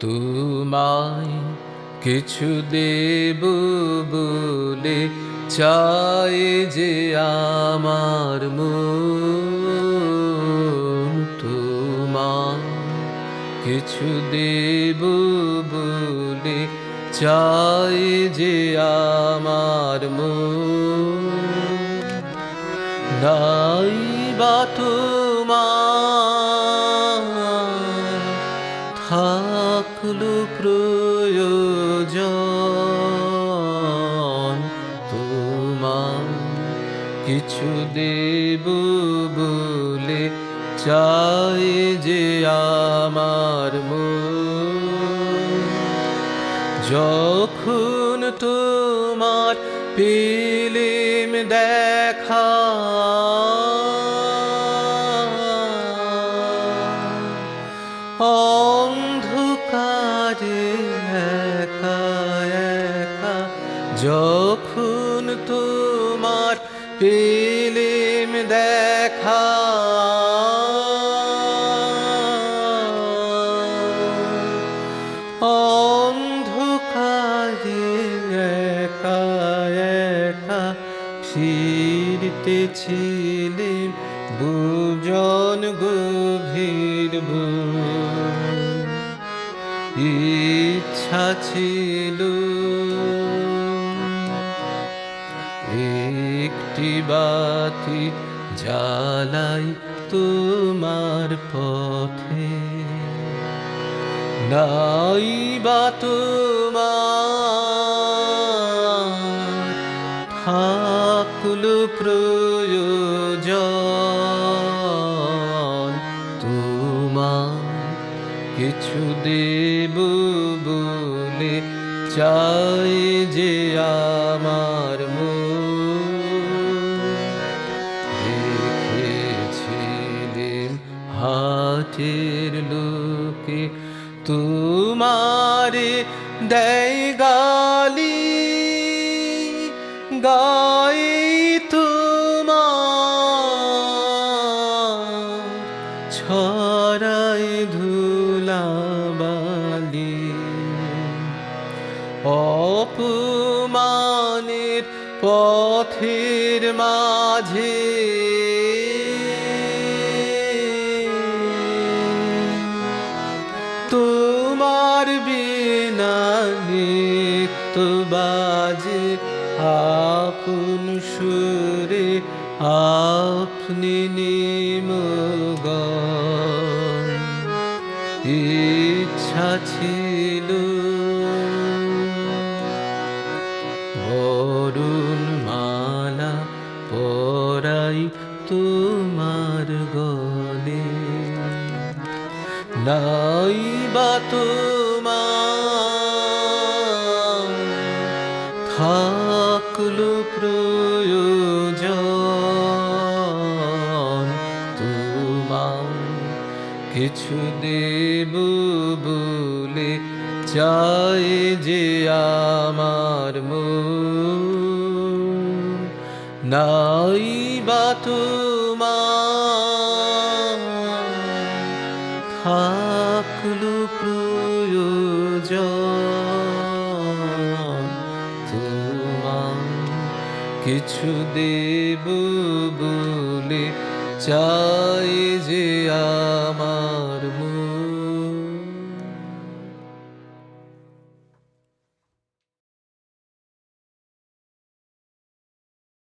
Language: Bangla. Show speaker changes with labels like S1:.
S1: তোমায় কিছু দেব বলে চাই যে আমার তোমায় কিছু দেব বলে চাই যে আমার নাই বা থাকল প্রয়োজন। তোমার কিছু দেব বলে চাই যে আমার যখন তোমার পিলিম দেখা অন্ধকারে একা একা যখন তোমার পিলিম দেখা অন্ধকারে একা একা ফিরতেছিলেন দুজন গভীর বুক। ইচ্ছা ছিল একটি বাতি জ্বালাই তোমার পথে। নাই বা তোমার কিছু দেব বলে চাই যে আমার দেখেছিলেন হাটের লোকে তোমারে দেয় গালি গাই তোমার ছড়াই ধুলাবালি অপমানের পথের মাঝে তোমার বিনা নিত্য বাজে আপন সুরে আপনি নিমগন ইচ্ছা ছিল। বরুণ মালা পরাই তোমার গলে। নাই বা তোমার কিছু দেব বলে চাই যে আমার নাই বা থাকল প্রয়োজন। তোমার কিছু দেব বলে চাই যে আমার মন